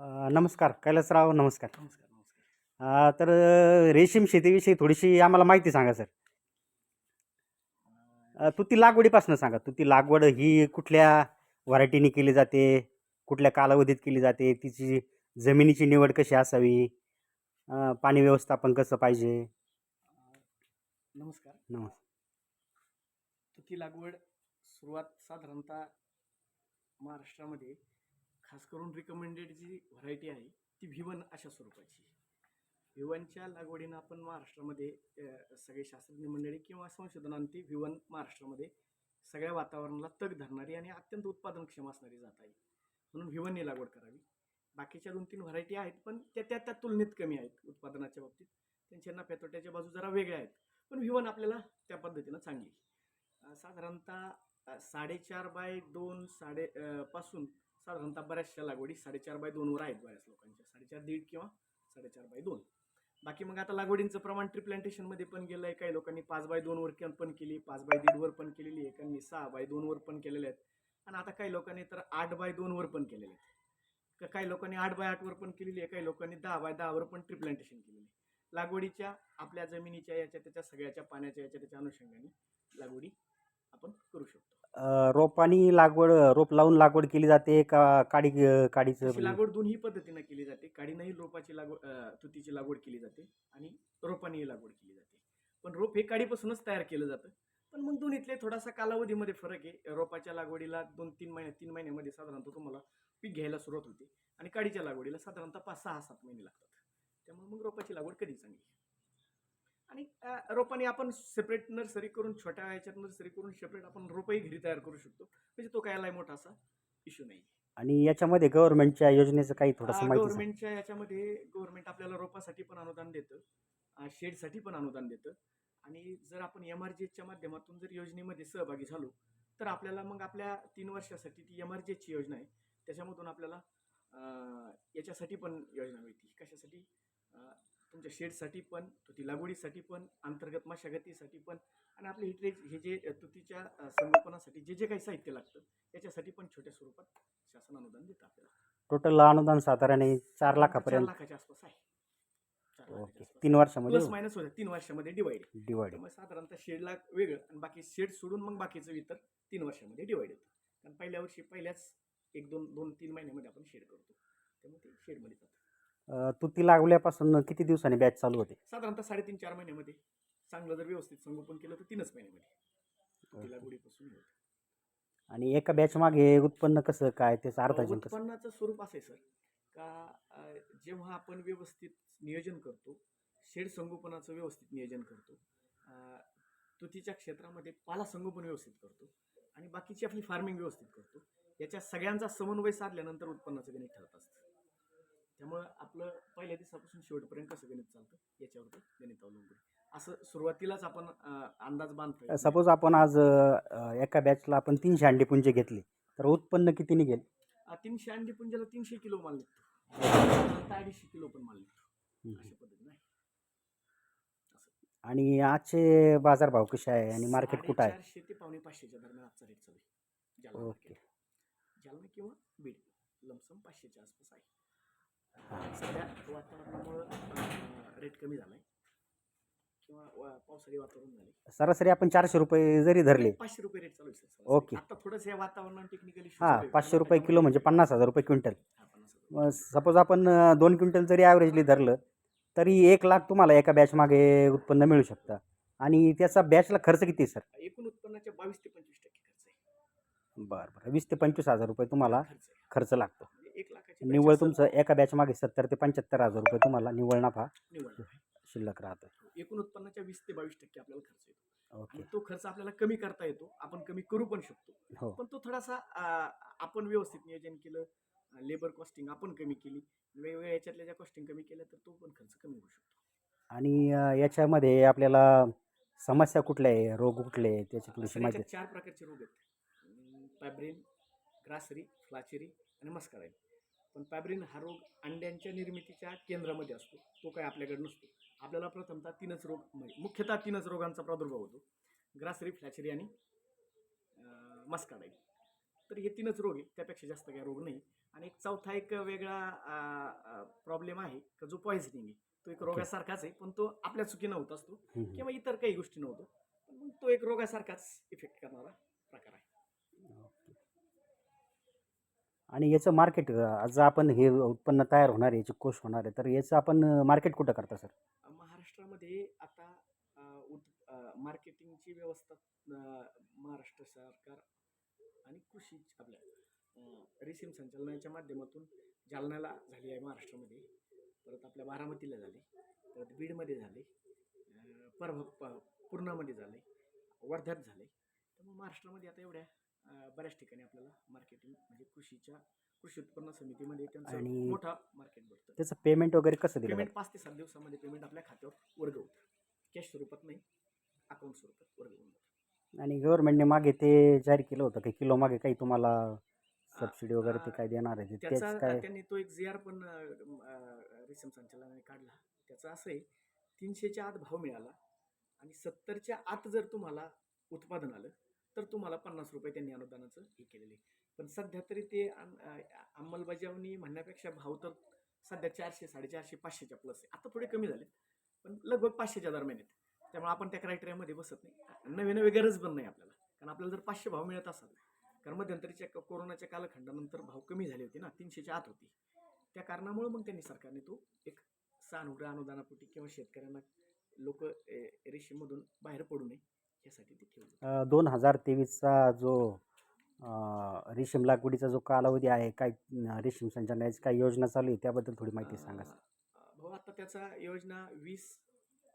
नमस्कार. कैलासराव नमस्कार. नमस्कार तर रेशीम शेतीविषयी थोडीशी आम्हाला माहिती सांगा सर. तुती लागवडीपासून सांगा. तुती लागवड ही कुठल्या व्हरायटीने केली जाते? कुठल्या कालावधीत केली जाते? तिची जमिनीची निवड कशी असावी? पाणी व्यवस्थापन कसं पाहिजे? नमस्कार. नमस्कार. तुती लागवड सुरुवात साधारणतः महाराष्ट्रामध्ये खास करून रिकमेंडेड जी व्हरायटी आहे ती भिवन अशा स्वरूपाची. भिवनच्या लागवडीनं आपण महाराष्ट्रामध्ये सगळे शास्त्रज्ञ मंडळी किंवा संशोधनांती भिवन महाराष्ट्रामध्ये सगळ्या वातावरणाला तग धरणारी आणि अत्यंत उत्पादनक्षम असणारी जात आहे. म्हणून भिवनने लागवड करावी. बाकीच्या दोन तीन व्हरायटी आहेत पण त्या त्या त्या तुलनेत कमी आहेत उत्पादनाच्या बाबतीत. त्यांच्या नफ्या तोट्याच्या बाजू जरा वेगळ्या आहेत पण भिवन आपल्याला त्या पद्धतीनं चांगली. साधारणतः साडेचार बाय दोन साडे पासून साधारणतः बऱ्याचशा लागवडी साडेचार बाय दोनवर आहेत बऱ्याच लोकांच्या. साडेचार दीड किंवा साडेचार बाय दोन. बाकी मग आता लागवडींचं प्रमाण ट्रिप्लांटेशनमध्ये पण गेलं आहे काही लोकांनी पाच बाय दोनवर पण केली पाच बाय दीडवर पण केलेली आहे. एकांनी सहा बाय दोनवर पण केलेले आहेत. आणि आता काही लोकांनी तर आठ बाय दोनवर पण केलेले आहेत. का- काही लोकांनी आठ बाय आठवर पण केलेली आहे काही लोकांनी दहा बाय दहावर पण ट्रिप्लांटेशन केलेली आहे. लागवडीच्या आपल्या जमिनीच्या याच्या त्याच्या सगळ्याच्या पाण्याच्या याच्या त्याच्या अनुषंगाने लागवडी आपण करू शकतो. रोपानी लागवड रोप लावून लागवड केली जाते का काडी काडीचं अशी लागवड दोन्ही पद्धतीनं केली जाते. काडीनंही रोपाची लागवड तुतीची लागवड केली जाते आणि रोपानीही लागवड केली जाते. पण रोप हे काडीपासूनच तयार केलं जातं. पण मग दोन्हीतले थोडासा कालावधीमध्ये फरक आहे. रोपाच्या लागवडीला दोन तीन महिने तीन महिन्यामध्ये साधारणतः तुम्हाला पीक घ्यायला सुरुवात होते आणि काडीच्या लागवडीला साधारणतः पाच सहा सात महिने लागतात. त्यामुळे मग रोपाची लागवड कधी चांगली आणि रोपाने आपण सेपरेट नर्सरी करून छोट्या ह्याच्यात नर्सरी करून सेपरेट आपण रोपही घरी तयार करू शकतो. म्हणजे तो काय मोठा असा इश्यू नाही आणि याच्यामध्ये गव्हर्नमेंटच्या योजनेचं काही थोडंसं. गव्हर्नमेंटच्या याच्यामध्ये गव्हर्नमेंट आपल्याला रोपासाठी पण अनुदान देतं शेडसाठी पण अनुदान देतं. आणि जर आपण एम आर च्या माध्यमातून जर योजनेमध्ये सहभागी झालो तर आपल्याला मग आपल्या तीन वर्षासाठी ती एम आर ची योजना आहे. त्याच्यामधून आपल्याला याच्यासाठी पण योजना मिळते. कशासाठी? तुमच्या शेडसाठी पण तुती लागवडीसाठी पण अंतर्गत मशागतीसाठी पण आणि आपले इथले हे जे तुतीच्या संगोपनासाठी जे जे काही साहित्य लागतं त्याच्यासाठी पण छोट्या स्वरूपात शासन अनुदान देतं आपल्याला. टोटल अनुदान साधारण चार लाखापर्यंत. लाखाच्या आसपास आहे. चार लाखाच्या ओके आसपास. तीन वर्षामध्ये प्लस मायनस होतं तीन वर्षामध्ये डिवाइड डिवाइड त्यामुळे साधारणतः शेड लाख वेगळं आणि बाकी शेड सोडून मग बाकीचं इतर तीन वर्षामध्ये डिवाइड होतं. कारण पहिल्या वर्षी पहिल्याच एक दोन दोन तीन महिन्यामध्ये आपण शेड करतो. त्यामुळे ते शेडमध्ये जातं. तुती लागवल्यापासून किती दिवसांनी बॅच चालू होते? साधारणतः साडेतीन चार महिन्यामध्ये. चांगलं जर व्यवस्थित संगोपन केलं तर तीनच महिन्यामध्ये. होतं. आणि एका बॅच मागे उत्पन्न कसं? काय त्याचं अर्थार्जन कसं? उत्पन्नाचं स्वरूप असं सर. का अं, जेव्हा आपण व्यवस्थित नियोजन करतो शेड संगोपनाचं व्यवस्थित नियोजन करतो अं, तुतीच्या क्षेत्रामध्ये पाला संगोपन व्यवस्थित करतो आणि बाकीची आपली फार्मिंग व्यवस्थित करतो याच्या सगळ्यांचा समन्वय साधल्यानंतर उत्पन्नाचं गणित ठरत असतं. त्यामुळं आपलं पहिल्या दिवसापासून शेवटपर्यंत कसं गणित चालतं? याच्यावरती गणित अवलंबून आहे. असं सुरुवातीलाच आपण अं, अंदाज बांधतो. सपोज आपण आज अ, एका बॅचला आपण तीनशे अंडी पुंजे घेतली तर उत्पन्न किती निघेल? तीनशे अंडी पुंजाला तीनशे किलो माल निघतो. साधारणतः अडीचशे किलो पण माल निघतो. अशा पद्धतीने आहे. आणि आजचे बाजारभाव कसे आहे आणि मार्केट कुठं आहे? साडेचारशे ते पावणे पाचशेच्या दरम्यान आजचा रेट चालू आहे. जालना ओके. market. जालना किंवा बीड लमसम पाचशेच्या आसपास आहे. सध्या वातावरणामुळं रेट कमी झालाय. किंवा वा- पावसाळी वातावरण झाले सरासरी आपण चारशे रुपये जरी धरले. पाचशे रुपये रेट चालू आहे सर. आता थोडंसं या वातावरण टेक्निकली हां पाचशे रुपये किलो म्हणजे पन्नास हजार रुपये क्विंटल. सपोज आपण अ, दोन क्विंटल जरी ॲव्हरेजली धरलं तरी एक लाख तुम्हाला एका बॅच मागे उत्पन्न मिळू शकतं. आणि त्याचा बॅचला खर्च किती आहे सर? एकूण उत्पन्नाच्या बावीस ते पंचवीस टक्के खर्च आहे. बरं बरं. वीस ते पंचवीस हजार रुपये तुम्हाला खर्च आहे. खर्च लागतो. निव्वळ तुमचं एका बॅच मागे सत्तर ते पंच्याहत्तर हजार रुपये तुम्हाला निव्वळ नफा शिल्लक राहतो. एकूण उत्पन्नाच्या वीस ते बावीस टक्के आपल्याला खर्च येतो. ओके. तो खर्च आपल्याला कमी करता येतो. आपण कमी करू पण शकतो. हो. पण तो थोडासा अं, आपण व्यवस्थित नियोजन केलं लेबर कॉस्टिंग आपण कमी केली वेगवेगळ्या याच्यातल्या ज्या कॉस्टिंग कमी केल्या तर तो पण खर्च कमी होऊ शकतो. आणि अ, याच्यामध्ये आपल्याला समस्या कुठल्या आहे? रोग कुठले आहे त्याची थोडीशी माहिती चार प्रकारचे रोग आहेत. पॅब्रिन ग्रासरी फ्लाचेरी आणि मस्काराई पण पॅब्रिन हा रोग अंड्यांच्या निर्मितीच्या केंद्रामध्ये असतो. तो काय आपल्याकडे नसतो. आपल्याला प्रथमतः तीनच रोग म्हणजे मुख्यतः तीनच रोगांचा प्रादुर्भाव होतो. ग्रासरी फ्लॅचेरी आणि मस्काडाई तर हे तीनच रोग आहे त्यापेक्षा जास्त काही रोग नाही. आणि एक चौथा एक वेगळा प्रॉब्लेम आहे का जो पॉइझनिंग आहे. तो एक रोगासारखाच आहे पण तो आपल्या चुकीनं होत असतो. किंवा इतर काही गोष्टी नव्हतो. पण तो एक रोगासारखाच इफेक्ट करणारा प्रकार आहे. आणि याचं मार्केट आज आपण हे उत्पन्न तयार होणार आहे याचे कोष होणार आहे तर याचं आपण मार्केट कुठं करता सर महाराष्ट्रामध्ये आता मार्केटिंगची व्यवस्था महाराष्ट्र सरकार आणि कृषी आपल्या रेशीम संचालनाच्या माध्यमातून जालन्याला झाली आहे महाराष्ट्रामध्ये. परत आपल्या बारामतीला झाली परत बीडमध्ये झाले परभ प- पूर्णामध्ये झाले वर्ध्यात झाले. तर मग महाराष्ट्रामध्ये आता एवढ्या बऱ्याच ठिकाणी आपल्याला मार्केटिंग म्हणजे कृषीच्या कृषी उत्पन्न समितीमध्ये त्यांचं आणि मोठा मार्केट भरतं. त्याचं पेमेंट वगैरे कसं दिलं पेमेंट पाच ते सात दिवसामध्ये पेमेंट आपल्या खात्यावर वर्ग होतं कॅश स्वरूपात नाही अकाउंट स्वरूपात वर्ग होऊन जातं. जातं आणि गव्हर्नमेंटने मागे ते जाहीर केलं होतं की किलो मागे काही तुम्हाला सबसिडी वगैरे ते काय देणार आहे? त्याचा काय? त्यांनी तो एक जी आर पण अ, अ, रेशीम संचालनाने काढला. त्याचं असं आहे तीनशेच्या आत भाव मिळाला आणि सत्तरच्या आत जर तुम्हाला उत्पादन आलं तर तुम्हाला पन्नास रुपये त्यांनी अनुदानाचं हे केलेले. पण सध्या तरी ते अंमलबजावणी म्हणण्यापेक्षा भाव तर सध्या चारशे साडेचारशे पाचशेच्या प्लस आहे. आता थोडे कमी झाले पण लगभग पाचशेच्या दरम्यान आहेत. त्यामुळे आपण त्या क्रायटेरियामध्ये बसत नाही. नवे नवी गरज पण नाही आपल्याला. कारण आपल्याला जर पाचशे भाव मिळत असाल कारण मध्यंतरीच्या कोरोनाच्या कालखंडानंतर भाव कमी झाले होते ना तीनशेच्या आत होती. त्या कारणामुळे मग त्यांनी सरकारने तो एक सानुग्रह अनुदानापोटी किंवा शेतकऱ्यांना लोक रेषेमधून बाहेर पडू नये. दोन हजार तेवीसचा जो रेशीम लागवडीचा जो कालावधी आहे काय रेशीम संचालनाची काय योजना चालू आहे त्याबद्दल थोडी माहिती सांगा भाऊ आता त्याचा योजना वीस